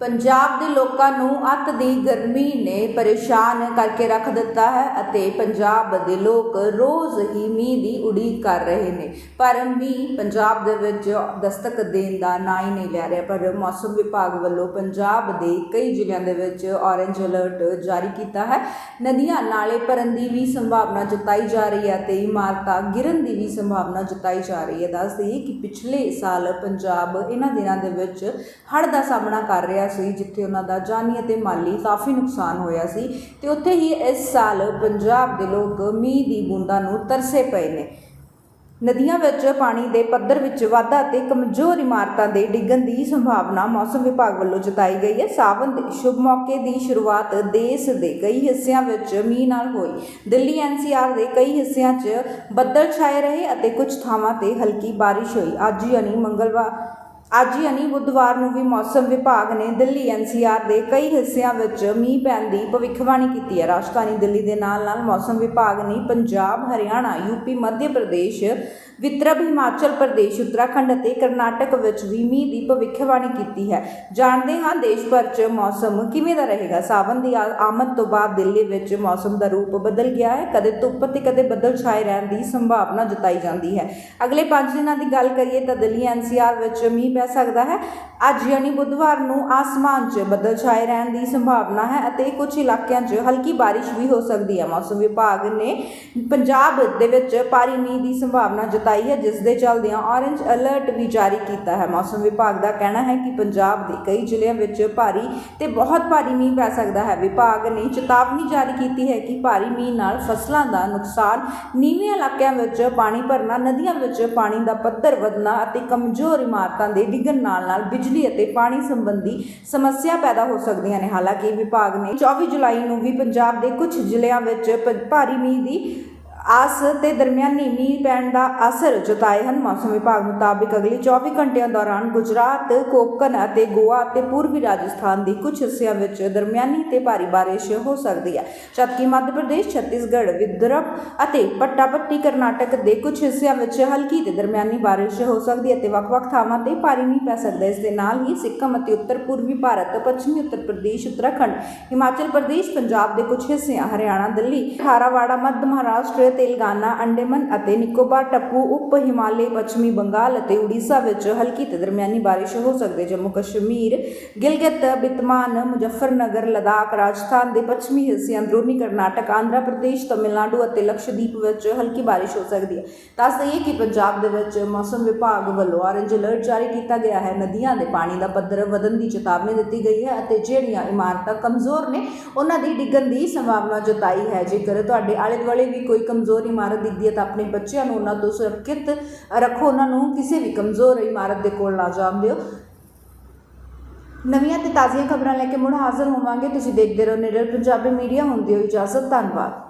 ਪੰਜਾਬ ਦੇ ਲੋਕਾਂ ਨੂੰ ਅੱਤ ਦੀ ਗਰਮੀ ਨੇ ਪਰੇਸ਼ਾਨ ਕਰਕੇ ਰੱਖ ਦਿੱਤਾ ਹੈ ਅਤੇ ਪੰਜਾਬ ਦੇ ਲੋਕ ਰੋਜ਼ ਹੀ ਮੀਂਹ ਦੀ ਉਡੀਕ ਕਰ ਰਹੇ ਨੇ। ਪਰ ਮੀਂਹ ਪੰਜਾਬ ਦੇ ਵਿੱਚ ਦਸਤਕ ਦੇਣ ਦਾ ਨਾਂ ਹੀ ਨਹੀਂ ਲੈ ਰਿਹਾ। ਪਰ ਮੌਸਮ ਵਿਭਾਗ ਵੱਲੋਂ ਪੰਜਾਬ ਦੇ ਕਈ ਜ਼ਿਲ੍ਹਿਆਂ ਦੇ ਵਿੱਚ ਔਰੇਂਜ ਅਲਰਟ ਜਾਰੀ ਕੀਤਾ ਹੈ। ਨਦੀਆਂ ਨਾਲੇ ਭਰਨ ਦੀ ਵੀ ਸੰਭਾਵਨਾ ਜਤਾਈ ਜਾ ਰਹੀ ਹੈ ਤੇ ਇਮਾਰਤਾਂ ਗਿਰਨ ਦੀ ਵੀ ਸੰਭਾਵਨਾ ਜਤਾਈ ਜਾ ਰਹੀ ਹੈ। ਦੱਸ ਦਈਏ ਕਿ ਪਿਛਲੇ ਸਾਲ ਪੰਜਾਬ ਇਹਨਾਂ ਦਿਨਾਂ ਦੇ ਵਿੱਚ ਹੜ੍ਹ ਦਾ ਸਾਹਮਣਾ ਕਰ ਰਿਹਾ ਸੀ, ਜਿੱਥੇ ਉਹਨਾਂ ਦਾ ਜਾਨੀ ਅਤੇ ਮਾਲੀ ਕਾਫੀ ਨੁਕਸਾਨ ਹੋਇਆ ਸੀ ਤੇ ਉੱਥੇ ਹੀ ਇਸ ਸਾਲ ਪੰਜਾਬ ਦੇ ਲੋਕ ਮੀਂਹ ਦੀ ਬੂੰਦਾਂ ਨੂੰ ਤਰਸੇ ਪਏ ਨੇ। ਨਦੀਆਂ ਵਿੱਚ ਪਾਣੀ ਦੇ ਪੱਧਰ ਵਿੱਚ ਵਾਧਾ ਤੇ ਕਮਜ਼ੋਰ ਇਮਾਰਤਾਂ ਦੇ ਡਿੱਗਣ ਦੀ ਸੰਭਾਵਨਾ ਮੌਸਮ ਵਿਭਾਗ ਵੱਲੋਂ ਜਤਾਈ ਗਈ ਹੈ। ਸਾਵਨ ਦੇ ਸ਼ੁਭ ਮੌਕੇ ਦੀ ਸ਼ੁਰੂਆਤ ਦੇਸ਼ ਦੇ ਕਈ ਹਿੱਸਿਆਂ ਵਿੱਚ ਮੀਂਹ ਨਾਲ ਹੋਈ। ਦਿੱਲੀ ਐਨਸੀਆਰ ਦੇ ਕਈ ਹਿੱਸਿਆਂ 'ਚ ਬੱਦਲ ਛਾਏ ਰਹੇ ਅਤੇ ਕੁਝ ਥਾਵਾਂ ਤੇ ਹਲਕੀ ਬਾਰਿਸ਼ ਹੋਈ। ਅੱਜ ਯਾਨੀ ਮੰਗਲਵਾਰ ਅੱਜ ਯਾਨੀ ਬੁੱਧਵਾਰ ਨੂੰ ਵੀ ਮੌਸਮ ਵਿਭਾਗ ਨੇ ਦਿੱਲੀ ਐਨਸੀਆਰ ਦੇ ਕਈ ਹਿੱਸਿਆਂ ਵਿੱਚ ਮੀਂਹ ਪੈਣ ਦੀ ਭਵਿੱਖਬਾਣੀ ਕੀਤੀ ਹੈ। ਰਾਜਧਾਨੀ ਦਿੱਲੀ ਦੇ ਨਾਲ-ਨਾਲ ਮੌਸਮ ਵਿਭਾਗ ਨੇ ਪੰਜਾਬ, ਹਰਿਆਣਾ ਯੂਪੀ ਮੱਧ ਪ੍ਰਦੇਸ਼ ਵਿਦਰਭ ਹਿਮਾਚਲ ਪ੍ਰਦੇਸ਼, ਉੱਤਰਾਖੰਡ ਅਤੇ ਕਰਨਾਟਕ ਵਿੱਚ ਵੀ ਮੀਂਹ ਦੀ ਭਵਿੱਖਬਾਣੀ ਕੀਤੀ ਹੈ। ਜਾਣਦੇ ਹਾਂ ਦੇਸ਼ ਭਰ 'ਚ ਮੌਸਮ ਕਿਵੇਂ ਦਾ ਰਹੇਗਾ। ਸਾਵਨ ਦੀ ਆ- ਆਮਦ ਤੋਂ ਬਾਅਦ ਦਿੱਲੀ ਵਿੱਚ ਮੌਸਮ ਦਾ ਰੂਪ ਬਦਲ ਗਿਆ ਹੈ। ਕਦੇ ਧੁੱਪ ਤੇ ਕਦੇ ਬੱਦਲ ਛਾਏ ਰਹਿਣ ਦੀ ਸੰਭਾਵਨਾ ਜਤਾਈ ਜਾਂਦੀ ਹੈ। ਅਗਲੇ 5 ਦਿਨਾਂ ਦੀ ਗੱਲ ਕਰੀਏ ਤਾਂ ਦਿੱਲੀ ਐਨਸੀਆਰ ਵਿੱਚ ਮੀਂਹ ਪੈ ਸਕਦਾ ਹੈ। ਅੱਜ ਯਾਨੀ ਬੁੱਧਵਾਰ ਨੂੰ ਆਸਮਾਨ 'ਚ ਬੱਦਲ ਛਾਏ ਰਹਿਣ ਦੀ ਸੰਭਾਵਨਾ ਹੈ ਅਤੇ ਕੁਝ ਇਲਾਕਿਆਂ 'ਚ ਹਲਕੀ ਬਾਰਿਸ਼ ਵੀ ਹੋ ਸਕਦੀ ਹੈ। ਮੌਸਮ ਵਿਭਾਗ ਨੇ ਪੰਜਾਬ ਦੇ ਵਿੱਚ ਭਾਰੀ ਮੀਂਹ ਦੀ ਸੰਭਾਵਨਾ ਜਤਾਈ ਹੈ, ਜਿਸ ਦੇ ਚੱਲਦਿਆਂ ਔਰੇਂਜ ਅਲਰਟ ਵੀ ਜਾਰੀ ਕੀਤਾ ਹੈ। ਮੌਸਮ ਵਿਭਾਗ ਦਾ ਕਹਿਣਾ ਹੈ ਕਿ ਪੰਜਾਬ ਦੇ ਕਈ ਜ਼ਿਲ੍ਹਿਆਂ ਵਿੱਚ ਭਾਰੀ ਤੇ ਬਹੁਤ ਭਾਰੀ ਮੀਂਹ ਪੈ ਸਕਦਾ ਹੈ। ਵਿਭਾਗ ਨੇ ਚੇਤਾਵਨੀ ਜਾਰੀ ਕੀਤੀ ਹੈ ਕਿ ਭਾਰੀ ਮੀਂਹ ਨਾਲ ਫਸਲਾਂ ਦਾ ਨੁਕਸਾਨ ਨੀਵੇਂ ਇਲਾਕਿਆਂ ਵਿੱਚ ਪਾਣੀ ਭਰਨਾ, ਨਦੀਆਂ ਵਿੱਚ ਪਾਣੀ ਦਾ ਪੱਧਰ ਵਧਣਾ ਅਤੇ ਕਮਜ਼ੋਰ ਇਮਾਰਤਾਂ ਦੇ ਡਿੱਗਣ ਨਾਲ ਨਾਲ ਬਿਜਲੀ ਅਤੇ ਪਾਣੀ ਸੰਬੰਧੀ ਸਮੱਸਿਆ ਪੈਦਾ ਹੋ ਸਕਦੀਆਂ ਨੇ। ਹਾਲਾਂਕਿ ਵਿਭਾਗ ਨੇ 24 ਜੁਲਾਈ ਨੂੰ ਵੀ ਪੰਜਾਬ ਦੇ ਕੁਝ ਜ਼ਿਲ੍ਹਿਆਂ ਵਿੱਚ ਪ- ਭਾਰੀ ਮੀਂਹ ਦੀ ਆਸ ਤੇ ਦਰਮਿਆਨੀ ਮੀਂਹ ਪੈਣ ਦਾ ਅਸਰ ਜਤਾਏ ਹਨ। ਮੌਸਮ ਵਿਭਾਗ ਮੁਤਾਬਿਕ ਅਗਲੇ 24 ਘੰਟਿਆਂ ਦੌਰਾਨ ਗੁਜਰਾਤ ਕੋਕਨ ਅਤੇ ਗੋਆ ਅਤੇ ਪੂਰਬੀ ਰਾਜਸਥਾਨ ਦੇ ਕੁਝ ਹਿੱਸਿਆਂ ਵਿੱਚ ਦਰਮਿਆਨੀ ਤੇ ਭਾਰੀ ਬਾਰਿਸ਼ ਹੋ ਸਕਦੀ ਹੈ। ਜਦਕਿ ਮੱਧ ਪ੍ਰਦੇਸ਼, ਛੱਤੀਸਗੜ੍ਹ, ਵਿਦਰਭ ਅਤੇ ਪੱਟਾਪੱਟੀ ਕਰਨਾਟਕ ਦੇ ਕੁਝ ਹਿੱਸਿਆਂ ਵਿੱਚ ਹਲਕੀ ਤੇ ਦਰਮਿਆਨੀ ਬਾਰਿਸ਼ ਹੋ ਸਕਦੀ ਹੈ ਤੇ ਵੱਖ-ਵੱਖ ਥਾਵਾਂ ਤੇ ਭਾਰੀ ਮੀਂਹ ਪੈ ਸਕਦਾ ਹੈ। ਇਸ ਦੇ ਨਾਲ ਹੀ ਸਿੱਕਮ ਅਤੇ ਉੱਤਰ ਪੂਰਬੀ ਭਾਰਤ, ਪੱਛਮੀ ਉੱਤਰ ਪ੍ਰਦੇਸ਼, ਉੱਤਰਾਖੰਡ, ਹਿਮਾਚਲ ਪ੍ਰਦੇਸ਼, ਪੰਜਾਬ ਦੇ ਕੁਝ ਹਿੱਸਿਆਂ, ਹਰਿਆਣਾ, ਦਿੱਲੀ ਖਾਰਾਵਾੜਾ ਮੱਧ ਮਹਾਰਾਸ਼ਟਰ ਤੇਲੰਗਾਨਾ ਅੰਡੇਮਨ ਅਤੇ ਨਿਕੋਬਾਰ ਟੱਪੂ, ਉਪ ਹਿਮਾਲੇ ਪੱਛਮੀ ਬੰਗਾਲ ਅਤੇ ਉੜੀਸਾ ਵਿੱਚ ਹਲਕੀ ਤੇ ਦਰਮਿਆਨੀ ਬਾਰਿਸ਼ ਹੋ ਸਕਦੀ ਹੈ। ਜੰਮੂ ਕਸ਼ਮੀਰ, ਗਿਲਗਿਤ, ਬਿਤਮਾਨ, ਮੁਜ਼ੱਫਰਨਗਰ, ਲਦਾਖ, ਰਾਜਸਥਾਨ ਦੇ ਪੱਛਮੀ ਹਿੱਸੇ ਅੰਦਰੂਨੀ ਕਰਨਾਟਕ, ਆਂਧਰਾ ਪ੍ਰਦੇਸ਼, ਤਮਿਲਨਾਡੂ ਅਤੇ ਲਕਸ਼ਦੀਪ ਵਿੱਚ ਹਲਕੀ ਬਾਰਿਸ਼ ਹੋ ਸਕਦੀ ਹੈ। ਦੱਸ ਦਈਏ ਕਿ ਪੰਜਾਬ ਦੇ ਵਿੱਚ ਮੌਸਮ ਵਿਭਾਗ ਵੱਲੋਂ ਔਰੰਜ ਅਲਰਟ ਜਾਰੀ ਕੀਤਾ ਗਿਆ ਹੈ। ਨਦੀਆਂ ਦੇ ਪਾਣੀ ਦਾ ਪੱਧਰ ਵਧਣ ਦੀ ਚੇਤਾਵਨੀ ਦਿੱਤੀ ਗਈ ਹੈ ਅਤੇ ਜਿਹੜੀਆਂ ਇਮਾਰਤਾਂ ਕਮਜ਼ੋਰ ਨੇ, ਉਹਨਾਂ ਦੀ ਡਿੱਗਣ ਦੀ ਸੰਭਾਵਨਾ ਜਤਾਈ ਹੈ। ਜੇਕਰ ਤੁਹਾਡੇ ਆਲੇ ਦੁਆਲੇ ਵੀ ਕੋਈ ਕਮਜ਼ੋਰ ਇਮਾਰਤ ਦਿਖਦੀ ਹੈ ਤਾਂ ਆਪਣੇ ਬੱਚਿਆਂ ਨੂੰ ਉਹਨਾਂ ਤੋਂ ਸੁਰੱਖਿਅਤ ਰੱਖੋ। ਉਹਨਾਂ ਨੂੰ ਕਿਸੇ ਵੀ ਕਮਜ਼ੋਰ ਇਮਾਰਤ ਦੇ ਕੋਲ ਨਾ ਜਾਣ ਦਿਓ। ਨਵੀਆਂ ਤੇ ਤਾਜ਼ੀਆਂ ਖਬਰਾਂ ਲੈ ਕੇ ਮੁੜ ਹਾਜ਼ਰ ਹੋਵਾਂਗੇ। ਤੁਸੀਂ ਦੇਖਦੇ ਰਹੋ ਨਿਰਲ ਪੰਜਾਬੀ ਮੀਡੀਆ। ਹੁੰਦੀ ਹੋ ਇਜਾਜ਼ਤ। ਧੰਨਵਾਦ।